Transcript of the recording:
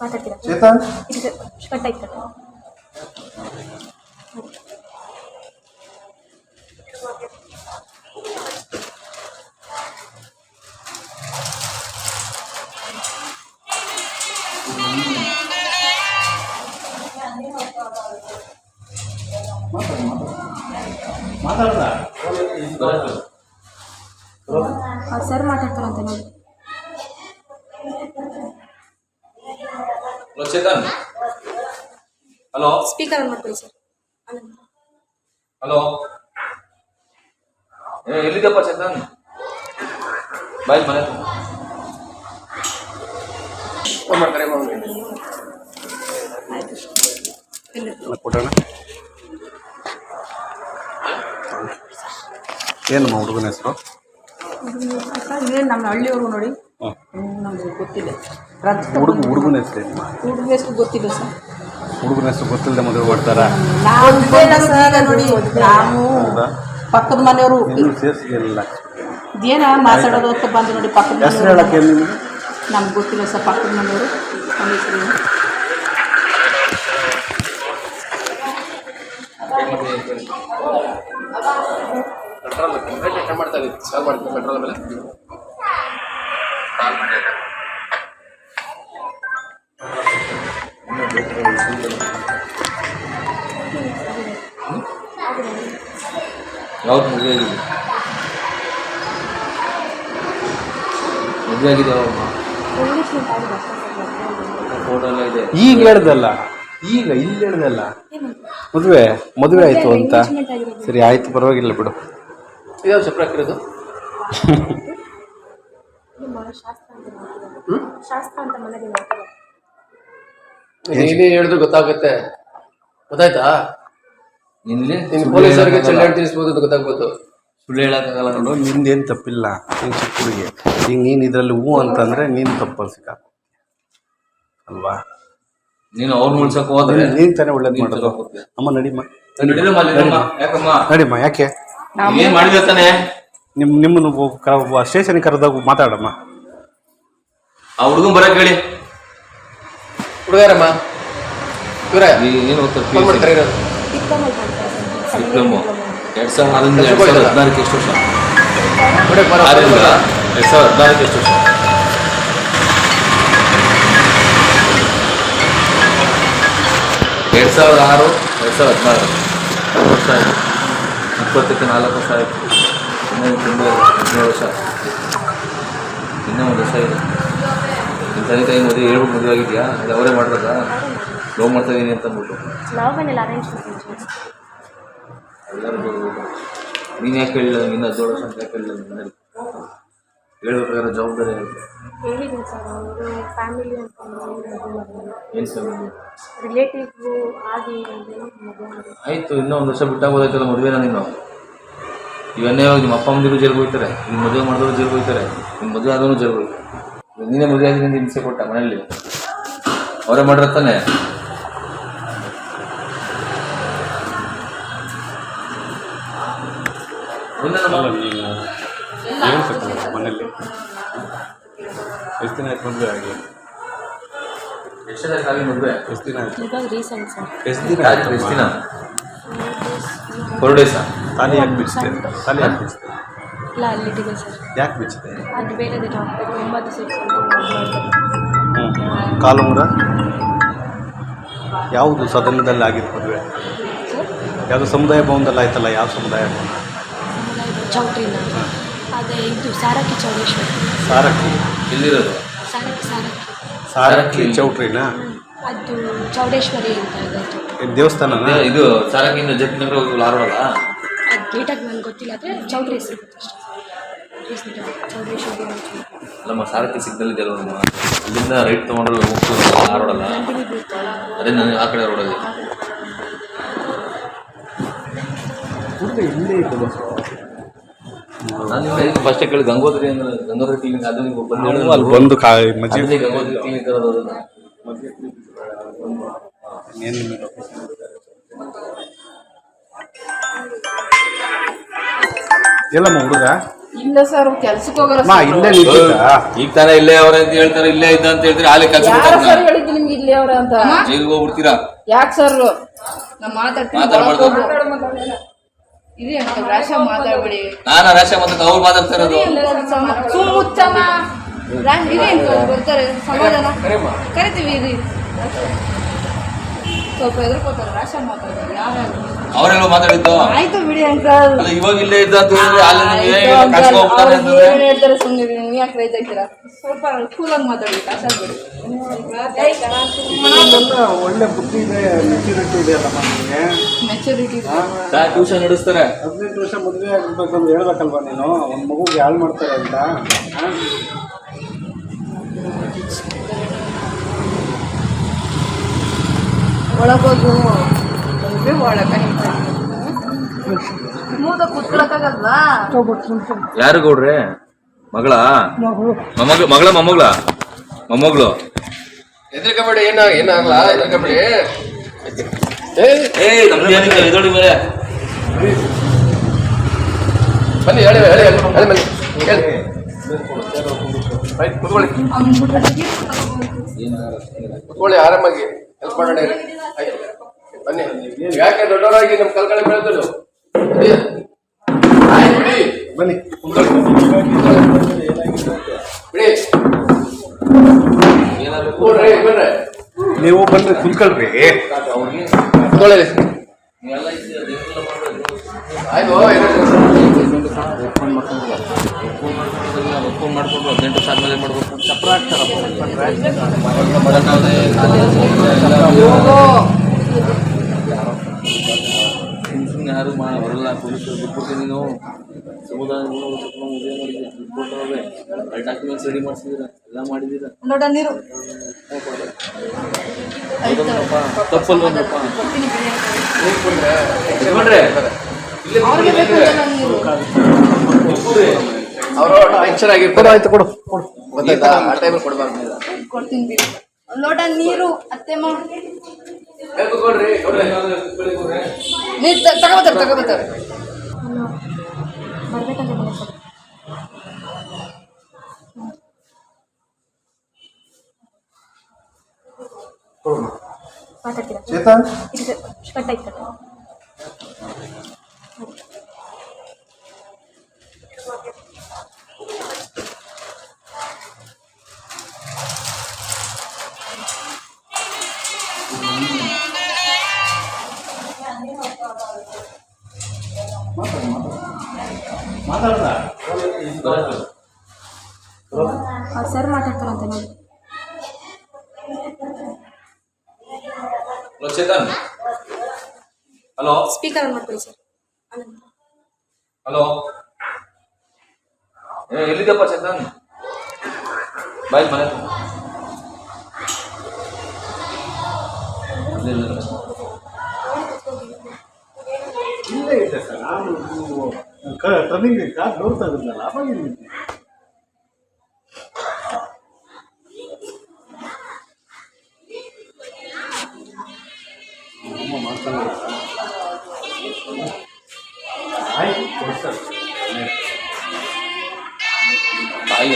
ಮಾತಾಡ್ತೀರಾ? ಚೇತನ್? ಇದು ಕಟ್. ಆಯ್ತು ಮಾತಾಡ್ತಾ ಸರ್ ಮಾತಾಡ್ತಾರಂತೆ ನೋಡಿ. Hello Chetan hello speaker on ಮಾಡ್ಕೊಳ್ಳಿ ಸರ್ ಹಲೋ ಏ ಎಲ್ಲಿದ್ದಪ್ಪ ಚೇತನ್ ಬಾಯ್ ಮನೆ ಹತ್ರ. ಏನು ಏನಮ್ಮ ಹುಡುಗನ ಹೆಸರು ಏನು ನಮ್ಮ ಹಳ್ಳಿಯವ್ರಿಗೂ ನೋಡಿ ನಮ್ಗೆ ಗೊತ್ತಿಲ್ಲ ರಕ್ತ ಹುಡುಗ ಹುಡುಗನ ಹೆಸರು ಹುಡುಗ ಹೆಸರು ಗೊತ್ತಿಲ್ಲ ಸರ್. ಹುಡುಗನ ಹೆಸರು ಗೊತ್ತಿಲ್ಲದೆ ಮದುವೆ ಮಾಡ್ತಾರಾ ನೋಡಿ. ನಾವು ಪಕ್ಕದ ಮನೆಯವರು ಇನ್ನೂ ಸೇರಿಸಿಲ್ಲ ಇದೇನ ಮಾತಾಡೋದು ಅಂತ ಬಂದು ನೋಡಿ ಪಕ್ಕದ ಹೆಸರು ಹೇಳಕ್ಕೆ ನಮ್ಗೆ? ಗೊತ್ತಿಲ್ಲ ಸರ್ ಪಕ್ಕದ ಮನೆಯವರು? ಪೆಟ್ರೋಲ್ ಮಾಡ್ತಾ ಇದ್ದೀವಿ. ಸರ್ ಮಾಡ್ತೀವಿ ಪೆಟ್ರೋಲ್ ಮೇಲೆ. ಯಾವ್ದು ಮದುವೆ ಆಗಿದೆ? ಮದುವೆ ಆಗಿದೆ ಯಾವಾಗ ಫೋಟೋ ಎಲ್ಲ ಇದೆ. ಈಗ ಹೇಳ್ದಲ್ಲ ಈಗ ಇಲ್ಲಿ ಹೇಳ್ದಲ್ಲ. ಮದುವೆ ಮದುವೆ ಆಯಿತು ಅಂತ. ಸರಿ ಆಯ್ತು ಪರವಾಗಿಲ್ಲ ಬಿಡು. ಇದಾವ ಮಾಡ್ತಾರೆ. ನೀನೇ ಹೇಳಿದ್ರೆ ಗೊತ್ತಾಗುತ್ತೆ. ಗೊತ್ತಾಯ್ತಾ? ನಿನ್ನೆ ನೀನು ಪೊಲೀಸರಿಗೆ ಚೆಲ್ಲಾಡಿ ತಿಳಿಸ್ಬೋದು ಅಂತ ಗೊತ್ತಾಗ್ಬೋದು. ಸುಳ್ಳು ಹೇಳಕ್ಕಾಗಲ್ಲ ನೋಡು. ನಿಂದೇನು ತಪ್ಪಿಲ್ಲ. ನೀನು ಚಿಕ್ಕ ಹುಡುಗಿ ಈಗ ನೀನು ಇದರಲ್ಲಿ ಹೂ ಅಂತಂದರೆ ನೀನು ತಪ್ಪಲ್ಲಿ ಸಿಕ್ಕಾಕ ಅಲ್ವಾ? ನೀನು ಅವ್ರ ಮುಳ್ಸಕ್ ಹೋದ್ರೆ ನೀನ್ ತಾನೇ ಒಳ್ಳೇದು ನೀನ್ ಮಾಡೋದು. ಅಮ್ಮ ನಡಿಮ್ಮ. ಯಾಕಮ್ಮ? ನಡಿಮ್ಮ. ಯಾಕೆ? ಏನ್ ಮಾಡಿದ ತಾನೆ? ನಿಮ್ಮ ನಿಮ್ಮನ್ನು ಸ್ಟೇಷನ್ಗೆ ಕರೆದಾಗ ಮಾತಾಡಮ್ಮ. ಆ ಹುಡುಗನ್ ಬರಕ್ ಹೇಳಿ. ಹುಡುಗಾರಮ್ಮ. ಇವರೇ? ಫೋನ್ ಮಾಡ್ತಾರೆ ಇರೋದು. ಡಿಪ್ಲೊಮಾ ಎರಡ್ ಸಾವಿರದ ಆರರಿಂದ ಎರಡ್ ಸಾವಿರದ ಹದಿನಾರಕ್ಕೆ ಎಷ್ಟು ವರ್ಷ? ನೋಡಿ ಎರಡು ಸಾವಿರದ ಹದಿನಾರಕ್ಕೆ ಎಷ್ಟು ವರ್ಷ? ಎರಡ್ ಸಾವಿರದ ಆರು ಎರಡ್ ಸಾವಿರದ ಹದಿನಾರು. ಮೂರು ವರ್ಷ ಆಯ್ತು? ಇಪ್ಪತ್ತಕ್ಕೆ ನಾಲ್ಕು ವರ್ಷ ಆಯ್ತು. ಇನ್ನೂ ತುಂಬ ಹದಿನೇಳು ವರ್ಷ ಇನ್ನೂ ಒಂದು ವರ್ಷ ಇದೆ. ನಿಮ್ಮ ತಂದೆ ತಾಯಿ ಮದುವೆ ಹೇಳ್ಬಿಟ್ಟು ಮದುವೆ ಆಗಿದೆಯಾ? ಅದು ಅವರೇ ಮಾಡಿರೋದಾ ಲವ್ ಮಾಡ್ತಾ ಇದೀನಿ ಅಂತ ಅಂದ್ಬಿಟ್ಟು. ಲವ್ ಮನೇಲಿ ಅರೇಂಜ್ ಮಾಡ್ತೀನಿ ಎಲ್ಲರಿಗೂ ನೀನು ಯಾಕೆ ಹೇಳಿಲ್ಲ? ನಿನ್ನ ಹದಿನೇಳು ವರ್ಷ ಅಂತ ಯಾಕೆ ಹೇಳಿಲ್ಲ ನಿಮ್ಮ ಹೇಳ್ಬೇಕಾದ್ರೆ ಜವಾಬ್ದಾರಿ ಆಗುತ್ತೆ ಹೇಳಿದ್ದೀನಿ ಸರ್ ಅವರು ಫ್ಯಾಮಿಲಿ ಅಂತ ಏನು ಸರ್ ಆಗಿ ಆಯಿತು ಇನ್ನೂ ಒಂದು ವರ್ಷ ಬಿಟ್ಟಾಗೋದೈತಲ್ಲ ಮದುವೆನ ನೀನು? ಇವನ್ನೇ ಇವಾಗ ನಿಮ್ಮ ಅಪ್ಪ ಅಮ್ಮಂದಿರು ಜೈಲ್ಗೆ ಹೋಗ್ತಾರೆ? ನಿಮ್ಮ ಮದುವೆ ಮಾಡಿದ್ರು ಜೈಲ್ಗೆ ಹೋಗ್ತಾರೆ? ನಿಮ್ಮ ಮದುವೆ ಆದವನು ಜೈಲ್ಗೆ ಹೋಗ್ತಾರೆ? ನೀನೇ ಮದುವೆ ಆಗಿ ನಿಂಗೆ ಹಿಂಸೆ ಕೊಟ್ಟ ಮನೆಯಲ್ಲಿ? ಅವರೇ ಮಾಡಿರೋ ಹೇಳ್ಬೇಕಲ್ಲ ಮನೇಲಿ ಎಷ್ಟು ದಿನ ಆಯ್ತು ಮದುವೆ ಆಗಿ? ಎಷ್ಟೇ ಕಾಲಿ ದಿನ ಆಯ್ತು? ಇವಾಗ ರೀಸೆಂಟ್ ಸರ್ ಎಷ್ಟು ದಿನ ಆಯ್ತು ಎಷ್ಟು ದಿನ? ಫೋರ್ ಡೇಸಾ ತಾಲಿ ಯಾಕೆ ಬಿಚ್ಚಿದೆ? ತಾಲಿ ಯಾಕೆ ಬಿಚ್ಚಿದೆ? ಇಲ್ಲ ಅಲ್ಲಿಟ್ಟಿದೆ ಸರ್. ಯಾಕೆ ಬಿಚ್ಚಿದೆ? ಅದು ಕಾಲುಂಗ್ರ ಯಾವುದು ಸದನದಲ್ಲಿ ಆಗಿತ್ತು ಮದುವೆ? ಯಾವುದು ಸಮುದಾಯ ಭವನದಲ್ಲಿ ಆಯ್ತಲ್ಲ ಯಾವ ಸಮುದಾಯ ಭವನ? ಚೌಟ್ರಿನ. ಅದೇ ಇದು ಸಾರಕ್ಕಿ ಚೌಡೇಶ್ವರಿ. ಸಾರಕ್ಕಿ? ಎಲ್ಲಿರೋದು? ಸಾರಕ್ಕಿ ಸಾರಕ್ಕಿ. ಸಾರಕ್ಕಿ ಚೌಟ್ರಿನಾ? ಅದು ಚೌಡೇಶ್ವರಿ ಅಂತ ಇದೆ. ದೇವಸ್ಥಾನ ಏನು ಇದು ಸಾರಕ್ಕಿಯಿಂದ ಜೆಪಿ ನಗರ ಹೋಗಿ ಆರೋಡಲ್ಲ ಅದು ಡೇಟಾಗಿ ನನಗೆ ಗೊತ್ತಿಲ್ಲ ಆದರೆ ಚೌಟ್ರಿ ಹೆಸರು ಗೊತ್ತು ಅಷ್ಟೇ. ಚೌಡೇಶ್ವರಿ ಅಂತ. ನಮ್ಮ ಸಾರಥಿ ಸಿಗ್ನಲ್ ಇದೆಯಲ್ಲ ನಮ್ಮ ಅಲ್ಲಿಂದ ರೈಟ್ ತೊಗೊಂಡ್ರೆ ಹೋಗ್ತೀವಿ ಆ ರೋಡಲ್ಲ ಅದೇ ನನಗೆ ಆ ಕಡೆ ರೋಡಲ್ಲಿ. ಇಲ್ಲೇ ಫಸ್ಟ್ ಕೇಳಿ ಗಂಗೋತ್ರಿ ಅಂದ್ರೆ ಗಂಗೋತ್ರಿ ಕ್ಲಿನಿಕ್ ಅದು ನೀವು ಬಂದು ಅಲ್ಲಿ ಬಂದು ಕಾ ಮಜ್ಜಿ ಅದೇ ಗಂಗೋತ್ರಿ ಕ್ಲಿನಿಕ್ ಇರೋದು ಅದನ್ನ ಏನು ನಿಮ್ಮ ಲೊಕೇಶನ್ ಎಲ್ಲಮ್ಮ ಹುಡುಗ? ಇಲ್ಲ ಸರ್ ಕೆಲ್ಸಕ್ಕೆ ಹೋಗೋರು ಮಾ ಇಲ್ಲೇ ನಿಂತಿದ್ದ? ಈಗ ತಾನೇ ಇಲ್ಲೇ ಅವ್ರೆ ಅಂತ ಹೇಳ್ತಾರೆ ಇಲ್ಲೇ ಇದ್ದ ಅಂತ ಹೇಳ್ತಾರೆ ಅಲ್ಲಿ ಕೆಲಸ ಯಾರು ಸರ್ ಹೇಳಿದ್ದು ನಿಮ್ಗೆ ಇಲ್ಲೇ ಅವ್ರ ಅಂತ? ಜೈಲಿಗೆ ಹೋಗ್ಬಿಡ್ತೀರಾ? ಯಾಕೆ ಸರ್ ನಾ ಮಾತಾಡ್ತೀನಿ ಮಾತಾಡ್ಬಾರ್ದು. ಇರಿ ಅಂತ ರಾಶ ಮಾತಾಡ್ಬೇಡಿ ನಾನು ರಾಶ ಮತ್ತೆ ಅವ್ರು ಮಾತಾಡ್ತಾ ಇರೋದು ಸುಮ್ ಮುಚ್ಚಮ್ಮ ರಾ- ಇರಿ ಅಂತ ಬರ್ತಾರೆ ಸಮಾಧಾನ. ಕರಿತೀವಿ ಇರಿ ಸ್ವಲ್ಪ ಎದುರ್ಕೋತಾರೆ ರಾಶ ಮಾತಾಡ್ತಾರೆ ಯಾರು ಅವರೆಲ್ಲ ಮಾತಾಡಿದ್ದು? ಆಯ್ತು ಬಿಡಿ ಅಂಕಲ್. ಅಲ್ಲ ಇವಾಗ ಇಲ್ಲೇ ಇದ್ದ ಅಂತ ಹೇಳಿದ್ರೆ ಅಲ್ಲಿ ನಿಮಗೆ ಆಯ್ತು ಹೋಗ್ತಾರೆ ಅಂತಂದ್ರೆ ಏನ್ ಹೇಳ್ತಾರೆ ಸುಮ್ಮನೆ ನೀವು ಯಾಕೆ ರೈತ ಆಗ್ತೀರಾ ಸ್ವಲ್ಪ ಕೂಲಾಗಿ ಮಾತಾಡಿ ಕಾಸಾಗ್ಬೇಡಿ ಒಳ್ಳೆ ಬುದ್ಧಿ ಇದೆ ಮೆಚುರಿಟಿ ಇದೆ ಅಲ್ಲಮ್ಮ ನಿಮಗೆ ಮೆಚುರಿಟಿ ಟ್ಯೂಷನ್ ನಡೆಸ್ತಾರೆ. ಹದಿನೆಂಟು ವರ್ಷ ಮದುವೆ ಆಗಬೇಕಂತ ಹೇಳ್ಬೇಕಲ್ವಾ ನೀನು? ಒಂದು ಮಗುಗೆ ಹಾಳು ಮಾಡ್ತಾರೆ ಅಂತ? ಒಳಗೋದು ಅಂದ್ರೆ ಒಳಗ ಮೂದ ಕುತ್ಕೊಳಕ್ಕಾಗಲ್ವಾ? ಯಾರು ಗೌಡ್ರಿ? ಮಗಳ? ಮೊಮ್ಮಗಳು ಮಗಳ ಮೊಮ್ಮಗಳ? ಮೊಮ್ಮಗಳು? ಹೆದರ್ಕಬೇಡಿ ಏನ ಏನಾಗಲ್ಲ ಹೆದರ್ಕಬೇಡಿ ಏಯ್ ಏ ನಮ್ದು ಏನಿಲ್ಲ ಇದೊಳಿ ಮೇಲೆ ಬನ್ನಿ ಹೇಳಿ ಹೇಳಿ ಹೇಳಿ ಹೇಳಿ ಬನ್ನಿ. ಹೇಳಿ. ಕುತ್ಕೊಳ್ಳಿ. ಕುತ್ಕೊಳ್ಳಿ ಆರಾಮಾಗಿ. ಹೆಲ್ಪ್ ಮಾಡೋಣ. ಆಯ್ತು ಬನ್ನಿ. ಯಾಕೆ ದೊಡ್ಡವರಾಗಿ ನಮ್ಮ ಕಲ್ಕಳೆ ಬೆಳೆದ್ರು ಆಯ್ತು ಬಿಡಿ. ಬನ್ನಿ. ಬಿಡಿ. ಕೂಡ್ರಿ ಬನ್ರಿ ನೀವು ಬಂದ್ರೆ ಕುತ್ಕೊಳ್ರಿ. ಕುತ್ಕೊಳ್ಳಿ ಆಯ್ತು ಒಪ್ಕೊಂಡು ಮಾಡ್ಕೊಂಡು ಹದಿನೆಂಟು ವರ್ಷ ಆದ್ಮೇಲೆ ಮಾಡ್ಬೇಕು. ಸುಮ್ಮನೆ ಯಾರು ಮಾ ಬರಲ್ಲ ಪೊಲೀಸರು ಬಿಟ್ಬಿಟ್ಟು ನೀನು ಸಮುದಾಯ ಮದುವೆ ಮಾಡಿದ್ದೀರ ಎಲ್ಲ ಡಾಕ್ಯುಮೆಂಟ್ಸ್ ರೆಡಿ ಮಾಡಿಸಿದ್ದೀರ? ಎಲ್ಲ ಮಾಡಿದ್ದೀರಾ? ನೋಡ ನೀರು. ತಪ್ಪಲ್ವಪ್ಪ ಅವ್ರಿಗೆ ಬೇಕು ಅಂತೆಲ್ಲ ಅವರು ಟೆನ್ಷನ್ ಆಗಿರ್ತಾರೆ. ಆಯ್ತು ಕೊಡು ಕೊಡು. ಗೊತ್ತಾಯ್ತಾ? ಆ ಟೈಮಲ್ಲಿ ಕೊಡಬಾರ್ದು ಕೊಡ್ತೀನಿ ಬಿಡು. ಒಂದ್ ಲೋಟ ನೀರು ಅತ್ತೆ ಮಾವ ನೀರು ತಗೋಬತ್ತಾರೆ ತಗೋಬತ್ತಾರೆ ಬರ್ಬೇಕಂತ ಮನೆ ಸರ್. ಮಾತಾಡ್ತೀರಾ? ಚೇತನ್? ಇದು ಸರ್ ಮಾತಾಡ್ತಾರಂತೆ ನೋಡಿ. Hello Chetan. Hello. Speaker on ಮಾಡ್ಕೊಳ್ಳಿ ಸರ್ ಹಲೋ. ಏ ಎಲ್ಲಿದ್ದಪ್ಪ ಚೇತನ್? ಬಾಯ್ ಮನೆ. ಇಲ್ಲೇ ಇದೆ ಸರ್ ನಾನು ಟ್ರನ್ನಿಂಗ್ ಕಾರ್ ನೋಡ್ತಾ ಇದ್ರಲ್ಲ ಅವಾಗ ಇಲ್ಲಿ ಆಯ್ತು ಕೊಡ್ತಾರೆ ತಾಯಿ